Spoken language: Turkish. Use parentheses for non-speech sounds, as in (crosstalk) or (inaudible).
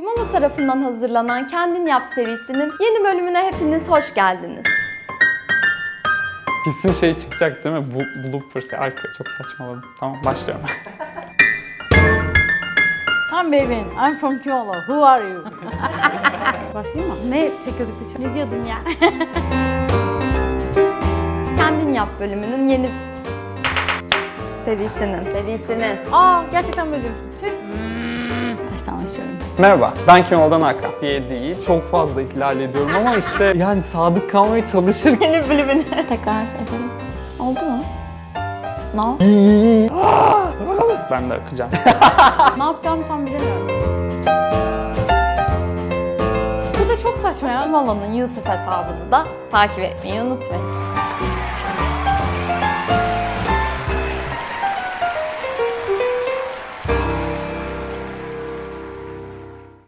Kimono tarafından hazırlanan Kendin Yap serisinin yeni bölümüne hepiniz hoş geldiniz. Kesin şey çıkacak değil mi? Bu bloopers. Arka çok saçmaladım. Tamam başlıyorum. (laughs) I'm Bevin. I'm from Kyoto. Who are you? (laughs) Başlayayım mı? Ne çekiyorduk biz? Ne diyordum ya? (laughs) Kendin Yap bölümünün yeni serisinin. Serisinin. Aa gerçekten böyle diyorum. Tüh. Baştan başlıyorum. Merhaba, ben Kemal'dan Hakan diye değil. Çok fazla ihlal ediyorum ama işte (laughs) yani sadık kalmaya çalışırken Yeni bölümüne. Tekrar edelim. Oldu mu? No. ben de akacağım. (laughs) ne yapacağımı tam bilemiyorum. Bu da çok saçma ya. Kimono'nun YouTube hesabını da takip etmeyi unutmayın.